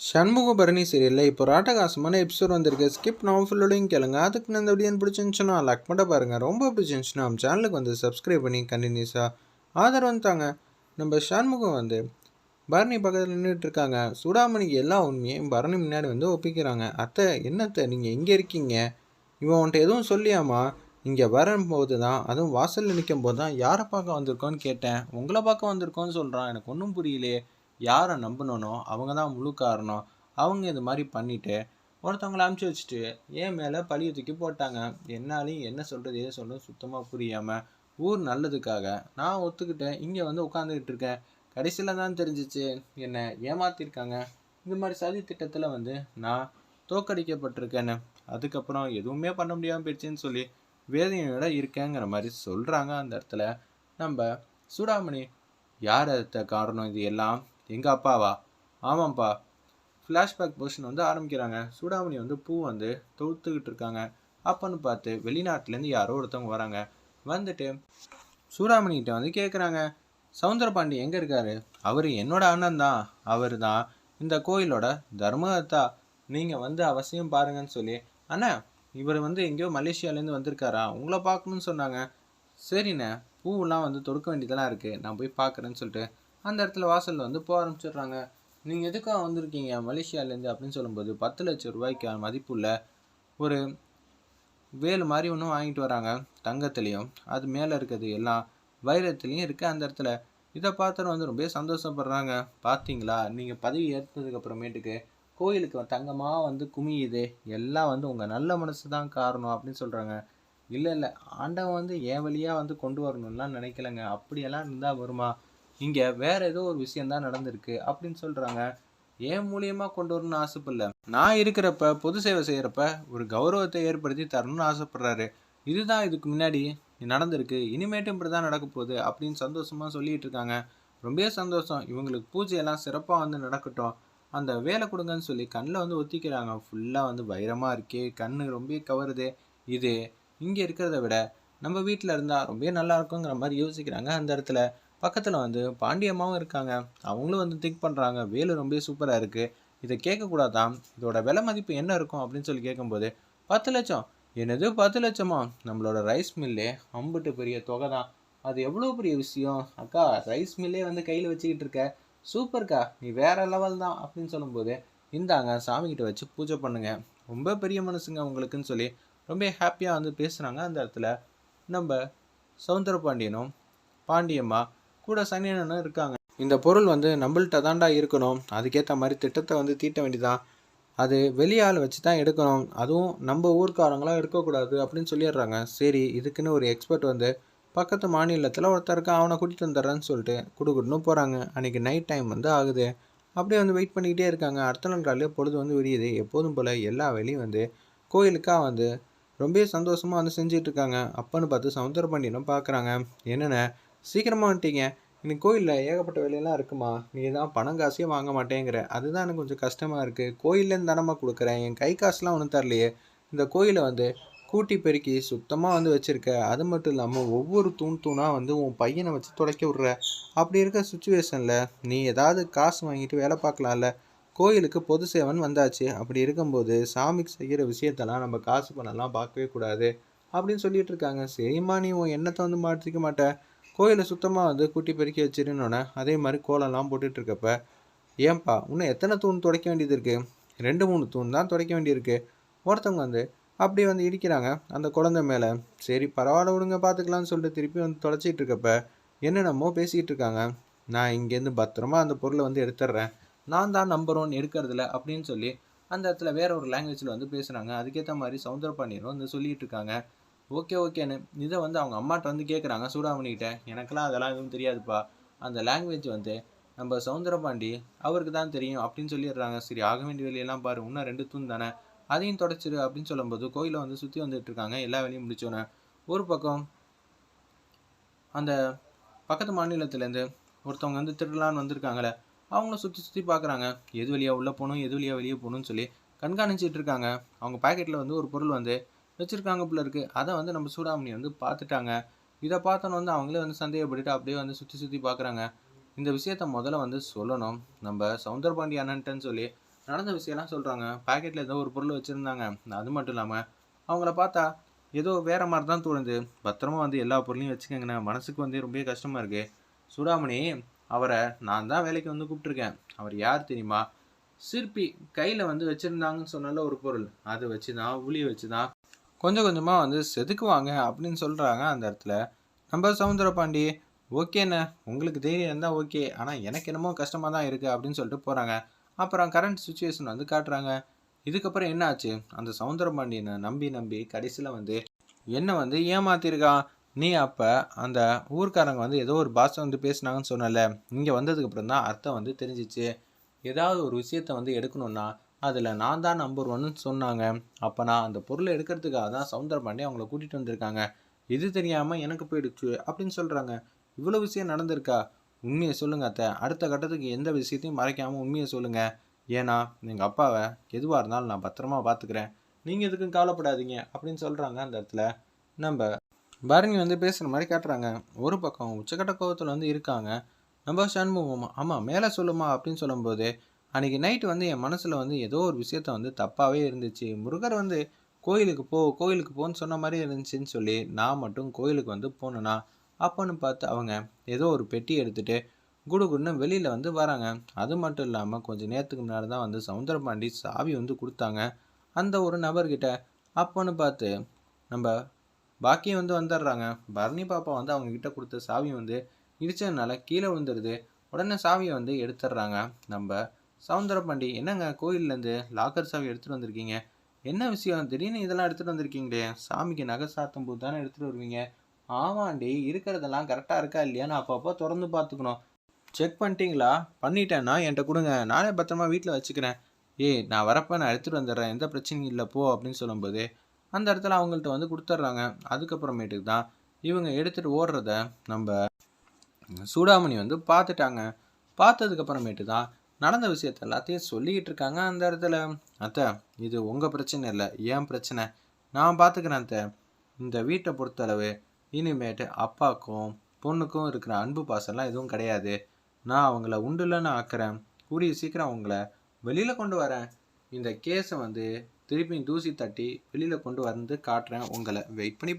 சண்முக பரணி சீரியலில் இப்போ ராட்டகாசமான எபிசோட் வந்திருக்கு. ஸ்கிப் நான் ஃபுல்லோடையும் கேளுங்க. அதுக்கு நான் இந்த வீடியோ பிடிச்சிருந்துச்சுன்னா லைக் மட்டும் பாருங்கள் ரொம்ப பிடிச்சிருந்துச்சுன்னா நம்ம சேனலுக்கு வந்து சப்ஸ்கிரைப் பண்ணி கண்டினியூஸாக ஆதரவு தாங்க. நம்ம சண்முகம் வந்து பரணி பக்கத்தில் நின்றுட்டு இருக்காங்க. சூடாமணிக்கு எல்லா உண்மையும் பரணி முன்னாடி வந்து ஒப்பிக்கிறாங்க. அத்தை என்னத்தை நீங்கள் எங்கே இருக்கீங்க? இவன் உன்ட்ட எதுவும் சொல்லியாமா இங்கே வரும்போது தான் அதுவும் வாசலில் நிற்கும் போது தான் யாரை பார்க்க வந்திருக்கோன்னு கேட்டேன். உங்களை பார்க்க வந்திருக்கோன்னு சொல்கிறான் எனக்கு ஒன்றும் புரியலையே. யாரை நம்பினனோ அவங்க தான் முழு காரணம். அவங்க இது மாதிரி பண்ணிவிட்டு ஒருத்தவங்கள அமுச்சு வச்சுட்டு ஏன் மேலே பழிய தூக்கி போட்டாங்க. என்னாலையும் என்ன சொல்கிறது ஏது சொல்கிறது சுத்தமாக புரியாமல் ஊர் நல்லதுக்காக நான் ஒத்துக்கிட்டேன். இங்கே வந்து உட்காந்துக்கிட்டு இருக்கேன். கடைசியில் தான் தெரிஞ்சிச்சு என்னை ஏமாத்திருக்காங்க. இந்த மாதிரி சதி திட்டத்தில் வந்து நான் தோக்கடிக்கப்பட்டிருக்கேன்னு அதுக்கப்புறம் எதுவுமே பண்ண முடியாமல் போயிடுச்சுன்னு சொல்லி வேதனையோட இருக்கேங்கிற மாதிரி சொல்கிறாங்க அந்த இடத்துல. நம்ம சூடாமணி யார் அடுத்த காரணம் இது எல்லாம்? எங்கள் அப்பாவா? ஆமாம்ப்பா. ஃப்ளாஷ்பேக் போர்ஷன் வந்து ஆரம்பிக்கிறாங்க. சூடாமணி வந்து பூ வந்து தொடுத்துக்கிட்டு இருக்காங்க. அப்பன்னு பார்த்து வெளிநாட்டிலேருந்து யாரோ ஒருத்தவங்க வராங்க. வந்துட்டு சூடாமணிகிட்ட வந்து கேட்குறாங்க சவுந்தரபாண்டி எங்கே இருக்காரு? அவர் என்னோட அண்ணன் தான். அவர் தான் இந்த கோயிலோட தர்மதா நீங்கள் வந்து அவசியம் பாருங்கன்னு சொல்லி. அண்ணா இவர் வந்து எங்கேயோ மலேசியாலேருந்து வந்திருக்காரா? உங்களை பார்க்கணுன்னு சொன்னாங்க. சரிண்ணே பூவெல்லாம் வந்து தொடுக்க வேண்டியதெல்லாம் இருக்குது நான் போய் பார்க்குறேன்னு சொல்லிட்டு அந்த இடத்துல வாசலில் வந்து போக ஆரம்பிச்சிடுறாங்க. நீங்கள் எதுக்காக வந்திருக்கீங்க? மலேசியாவிலேருந்து அப்படின்னு சொல்லும்போது பத்து லட்சம் ரூபாய்க்கு மதிப்புள்ள ஒரு வேலு மாதிரி ஒன்றும் வாங்கிட்டு வராங்க. தங்கத்துலேயும் அது மேலே இருக்கிறது எல்லாம் வைரத்துலேயும் இருக்குது அந்த இடத்துல. இதை பார்த்துட்டு வந்து ரொம்ப சந்தோஷப்படுறாங்க. பார்த்தீங்களா நீங்கள் பதவி ஏற்றதுக்கு அப்புறமேட்டுக்கு கோயிலுக்கு தங்கமாக வந்து குமியுது. எல்லாம் வந்து உங்கள் நல்ல மனசு தான் காரணம் அப்படின்னு சொல்கிறாங்க இல்லை இல்லை. ஆண்டவன் வந்து என் வழியாக வந்து கொண்டு வரணும்லாம் நினைக்கலங்க. அப்படியெல்லாம் இருந்தால் வருமா? இங்கே வேற ஏதோ ஒரு விஷயம் தான் நடந்திருக்கு அப்படின்னு சொல்கிறாங்க ஏன் மூலியமாக கொண்டு வரணும்னு ஆசைப்படல? நான் இருக்கிறப்ப பொது சேவை செய்கிறப்ப ஒரு கௌரவத்தை ஏற்படுத்தி தரணும்னு ஆசைப்படுறாரு. இதுதான் இதுக்கு முன்னாடி நடந்திருக்கு. இனிமேட்டும் இப்படி தான் நடக்க போகுது அப்படின்னு சந்தோஷமாக சொல்லிட்டு இருக்காங்க. ரொம்ப சந்தோஷம். இவங்களுக்கு பூஜையெல்லாம் சிறப்பாக வந்து நடக்கட்டும். அந்த வேலை கொடுங்கன்னு சொல்லி கண்ணில் வந்து ஒத்திக்கிறாங்க. ஃபுல்லாக வந்து வைரமாக இருக்கே. கண்ணு ரொம்ப கவருது. இது இங்கே இருக்கிறத விட நம்ம வீட்டில் இருந்தால் ரொம்ப நல்லா இருக்குங்கிற மாதிரி யோசிக்கிறாங்க அந்த இடத்துல. பக்கத்தில் வந்து பாண்டியம்மாவும் இருக்காங்க. அவங்களும் வந்து திங்க் பண்ணுறாங்க வேலு ரொம்ப சூப்பராக இருக்குது இதை கேட்கக்கூடாதான் இதோட விலை மதிப்பு என்ன இருக்கும் அப்படின்னு சொல்லி கேட்கும்போது பத்து லட்சம். என்னது பத்து லட்சமா? நம்மளோட ரைஸ் மில்லே அம்புட்டு பெரிய தொகை தான். அது எவ்வளோ பெரிய விஷயம்? அக்கா ரைஸ் மில்லே வந்து கையில் வச்சுக்கிட்டு இருக்க. சூப்பர்க்கா நீ வேற லெவல் தான் அப்படின்னு சொல்லும்போது இந்தாங்க சாமிக்கிட்ட வச்சு பூஜை பண்ணுங்க. ரொம்ப பெரிய மனசுங்க உங்களுக்குன்னு சொல்லி ரொம்ப ஹாப்பியாக வந்து பேசுகிறாங்க அந்த இடத்துல நம்ம சவுந்தர பாண்டியனும் பாண்டியம்மா கூட சனியனும் இருக்காங்க. இந்த பொருள் வந்து நம்மள்ட்ட தாண்டா இருக்கணும். அதுக்கேற்ற மாதிரி திட்டத்தை வந்து தீட்ட வேண்டியதான் அது வெளியால் வச்சு தான் எடுக்கணும். அதுவும் நம்ம ஊர்க்காரங்களாம் எடுக்கக்கூடாது அப்படின்னு சொல்லிடுறாங்க. சரி இதுக்குன்னு ஒரு எக்ஸ்பர்ட் வந்து பக்கத்து மாநிலத்தில் ஒருத்தருக்கு அவனை கூட்டிகிட்டு வந்துடுறேன்னு சொல்லிட்டு குடுக்குன்னு போகிறாங்க அன்றைக்கி நைட் டைம் வந்து ஆகுது. அப்படியே வந்து வெயிட் பண்ணிக்கிட்டே இருக்காங்க. அடுத்த நாள் காலையில் பொழுது வந்து விரியுது எப்போதும் போல் எல்லா வேலையும் வந்து கோயிலுக்காக வந்து ரொம்ப சந்தோஷமாக வந்து செஞ்சிட்ருக்காங்க அப்பன்னு பார்த்து சவுந்தரபாண்டியனும் பார்க்குறாங்க என்னென்ன? சீக்கிரமாக வந்துட்டீங்க. இன்னைக்கு கோயிலில் ஏகப்பட்ட வேலையெல்லாம் இருக்குமா? நீ தான் பணம் காசையும் வாங்க மாட்டேங்கிற. அதுதான் எனக்கு கொஞ்சம் கஷ்டமாக இருக்குது கோயிலேருந்து தானம்மா கொடுக்குறேன். என் கை காசுலாம் ஒன்றும் தரலையே. இந்த கோயிலை வந்து கூட்டி பெருக்கி சுத்தமாக வந்து வச்சுருக்க. அது மட்டும் இல்லாமல் ஒவ்வொரு தூண் தூணாக வந்து உன் பையனை வச்சு துடைக்க விட்ற. அப்படி இருக்க சுச்சுவேஷனில் நீ ஏதாவது காசு வாங்கிட்டு வேலை பார்க்கலாம்ல. கோயிலுக்கு பொது சேவன் வந்தாச்சு. அப்படி இருக்கும்போது சாமிக்கு செய்கிற விஷயத்தெல்லாம் நம்ம காசு பண்ணலாம் பார்க்கவே கூடாது. அப்படின்னு சொல்லிட்டு இருக்காங்க. சரிம்மா நீ உன் எண்ணத்தை வந்து மாற்றிக்க மாட்ட. கோயிலை சுத்தமாக வந்து கூட்டி பெருக்கி வச்சிருந்தோன்னே அதே மாதிரி கோலம்லாம் போட்டுட்ருக்கப்ப ஏன்பா இன்னும் எத்தனை தூண் துடைக்க வேண்டியது இருக்குது ரெண்டு மூணு தூண் தான் துடைக்க வேண்டியிருக்கு. ஒருத்தவங்க வந்து அப்படி வந்து இடிக்கிறாங்க அந்த குழந்தை மேலே. சரி பரவாயில்ல விடுங்க பார்த்துக்கலாம்னு சொல்லிட்டு திருப்பி வந்து தொலைச்சிட்டு இருக்கப்ப என்னென்னமோ பேசிக்கிட்டு இருக்காங்க நான் இங்கேருந்து பத்திரமா அந்த பொருளை வந்து எடுத்துடுறேன். நான் தான் நம்பர் ஒன் எடுக்கிறதுல அப்படின்னு சொல்லி அந்த இடத்துல வேற ஒரு லாங்குவேஜில் வந்து பேசுகிறாங்க அதுக்கேற்ற மாதிரி சவுந்தர பாண்டியரும் வந்து சொல்லிகிட்டு இருக்காங்க ஓகே ஓகேன்னு. இதை வந்து அவங்க அம்மாட்ட வந்து கேட்குறாங்க சூடாமணிகிட்ட. எனக்கெல்லாம் அதெல்லாம் எதுவும் தெரியாதுப்பா. அந்த லாங்குவேஜ் வந்து நம்ம சவுந்தரபாண்டி அவருக்கு தான் தெரியும் அப்படின்னு சொல்லிடுறாங்க. சரி ஆக வேண்டிய வேலையெல்லாம் பாரு. இன்னும் ரெண்டு தூண் தானே. அதையும் தொடச்சிரு அப்படின்னு சொல்லும்போது கோயிலை வந்து சுற்றி வந்துட்டு இருக்காங்க. எல்லா வேலையும் முடிச்சோன்னே ஒரு பக்கம் அந்த பக்கத்து மாநிலத்துலேருந்து ஒருத்தவங்க வந்து திருடலான்னு வந்திருக்காங்களே அவங்களும் சுற்றி சுற்றி பார்க்குறாங்க எது வழியாக உள்ளே போகணும் எது வழியாக வெளியே போகணும்னு சொல்லி கண்காணிச்சிட்டு இருக்காங்க. அவங்க பாக்கெட்டில் வந்து ஒரு பொருள் வந்து வச்சுருக்காங்க போல இருக்குது அதை வந்து நம்ம சூடாமணி வந்து பார்த்துட்டாங்க இதை பார்த்தோன்னு வந்து அவங்களே வந்து சந்தேகப்பட்டுட்டு அப்படியே வந்து சுற்றி சுற்றி பார்க்குறாங்க இந்த விஷயத்த முதல்ல வந்து சொல்லணும். நம்ம சவுந்தரபாண்டி அண்ணன்ட்டன்னு சொல்லி நடந்த விஷயம்லாம் சொல்கிறாங்க பாக்கெட்டில் ஏதோ ஒரு பொருள் வச்சுருந்தாங்க. அது மட்டும் இல்லாமல் அவங்கள பார்த்தா ஏதோ வேற மாதிரி தான் தோணுது. பத்திரமா வந்து எல்லா பொருளையும் வச்சுக்கோங்கண்ணே. மனசுக்கு வந்து ரொம்ப கஷ்டமாக இருக்குது சூடாமணி அவரை நான் தான் வேலைக்கு வந்து கூப்பிட்ருக்கேன் அவர் யார் தெரியுமா? சிற்பி கையில் வந்து வச்சுருந்தாங்கன்னு சொன்னால ஒரு பொருள். அதை வச்சு தான் உளியை வச்சு தான் கொஞ்சம் கொஞ்சமாக வந்து செதுக்குவாங்க அப்படின்னு சொல்கிறாங்க அந்த இடத்துல. நம்ம சவுந்தரபாண்டி ஓகேண்ணே உங்களுக்கு தைரியம் இருந்தால் ஓகே. ஆனால் எனக்கு என்னமோ கஷ்டமாக தான் இருக்குது அப்படின்னு சொல்லிட்டு போகிறாங்க அப்புறம் கரண்ட் சுச்சுவேஷன் வந்து காட்டுறாங்க. இதுக்கப்புறம் என்ன ஆச்சு அந்த சவுந்தர பாண்டியனை நம்பி நம்பி கடைசியில் வந்து என்னை வந்து ஏமாத்திருக்கான் நீ அப்போ அந்த ஊர்க்காரங்க வந்து ஏதோ ஒரு பாஷை வந்து பேசுனாங்கன்னு சொன்னல இங்கே வந்ததுக்கப்புறம் தான் அர்த்தம் வந்து தெரிஞ்சிச்சு. ஏதாவது ஒரு விஷயத்த வந்து எடுக்கணும்னா அதில் நான் தான் நம்பர் ஒன்னு சொன்னாங்க. அப்போ நான் அந்த பொருளை எடுக்கிறதுக்காக தான் சவுந்தர பாண்டியன் அவங்கள கூட்டிகிட்டு வந்திருக்காங்க. இது தெரியாமல் எனக்கு போயிடுச்சு அப்படின்னு சொல்கிறாங்க இவ்வளோ விஷயம் நடந்திருக்கா? உண்மையை சொல்லுங்க அத்தை. அடுத்த கட்டத்துக்கு எந்த விஷயத்தையும் மறைக்காமல் உண்மையை சொல்லுங்க. ஏன்னா எங்கள் அப்பாவை எதுவாக இருந்தாலும் நான் பத்திரமா பார்த்துக்கிறேன் நீங்கள் எதுக்கும் கவலைப்படாதீங்க அப்படின்னு சொல்கிறாங்க அந்த இடத்துல. நம்ம பரணி வந்து பேசுகிற மாதிரி காட்டுறாங்க. ஒரு பக்கம் உச்சக்கட்ட கோபத்தில் வந்து இருக்காங்க. நம்ம சண்முகம் ஆமாம் மேலே சொல்லுமா அப்படின்னு சொல்லும்போது அன்றைக்கி நைட்டு வந்து என் மனசில் வந்து ஏதோ ஒரு விஷயத்த வந்து தப்பாகவே இருந்துச்சு. முருகர் வந்து கோயிலுக்கு போ கோயிலுக்கு போன்னு சொன்ன மாதிரி இருந்துச்சுன்னு சொல்லி நான் மட்டும் கோயிலுக்கு வந்து போனேன்னா அப்போன்னு பார்த்து அவங்க ஏதோ ஒரு பெட்டி எடுத்துகிட்டு குடுகுடுன்னு வெளியில் வந்து வராங்க. அது மட்டும் இல்லாமல் கொஞ்சம் நேரத்துக்கு முன்னாடி தான் வந்து சவுந்தரபாண்டி சாவி வந்து கொடுத்தாங்க. அந்த ஒரு நபர்கிட்ட அப்போன்னு பார்த்து நம்ம பாக்கியம் வந்து வந்துடுறாங்க. பரணி பாப்பா வந்து அவங்கக்கிட்ட கொடுத்த சாவி வந்து இடித்ததுனால கீழே விழுந்துருது. உடனே சாவியை வந்து எடுத்துடுறாங்க. நம்ம சவுந்தரபாண்டி என்னங்க கோயிலேருந்து லாக்கர் சாவி எடுத்துகிட்டு வந்திருக்கீங்க? என்ன விஷயம்? திடீர்னு இதெல்லாம் எடுத்துகிட்டு வந்திருக்கீங்களே? சாமிக்கு நகை சாத்தும் போது தானே எடுத்துகிட்டு வருவீங்க? ஆமாண்டி இருக்கிறதெல்லாம் கரெக்டாக இருக்கா இல்லையான்னு அப்பப்போ திறந்து பார்த்துக்கணும். செக் பண்ணிட்டீங்களா? பண்ணிட்டேன்னா என்கிட்ட கொடுங்க. நானே பத்திரமா வீட்டில் வச்சுக்கிறேன். ஏய் நான் வரப்போ நான் எடுத்துகிட்டு வந்துடுறேன். எந்த பிரச்சனையும் இல்லை. போ அப்படின்னு சொல்லும்போது அந்த இடத்துல அவங்கள்ட்ட வந்து கொடுத்துட்றாங்க. அதுக்கப்புறமேட்டுக்கு தான் இவங்க எடுத்துகிட்டு ஓடுறத நம்ம சூடாமணி வந்து பார்த்துட்டாங்க. பார்த்ததுக்கப்புறமேட்டு தான் நடந்த விஷயத்த எல்லாத்தையும் சொல்லிக்கிட்டு இருக்காங்க அந்த இடத்துல. அத்தை இது உங்கள் பிரச்சனை இல்லை ஏன் பிரச்சனை. நான் பார்த்துக்கிறேன் அத்தை. இந்த வீட்டை பொறுத்தளவு இனிமேட்டு அப்பாவுக்கும் பொண்ணுக்கும் இருக்கிற அன்பு பாசம்லாம் எதுவும் கிடையாது. நான் அவங்கள உண்டுலன்னு ஆக்குறேன். கூடிய சீக்கிரம் அவங்கள வெளியில் கொண்டு வரேன். இந்த கேஸை வந்து திருப்பி தூசி தட்டி வெளியில் கொண்டு வந்து காட்டுறேன். உங்களை வெயிட் பண்ணி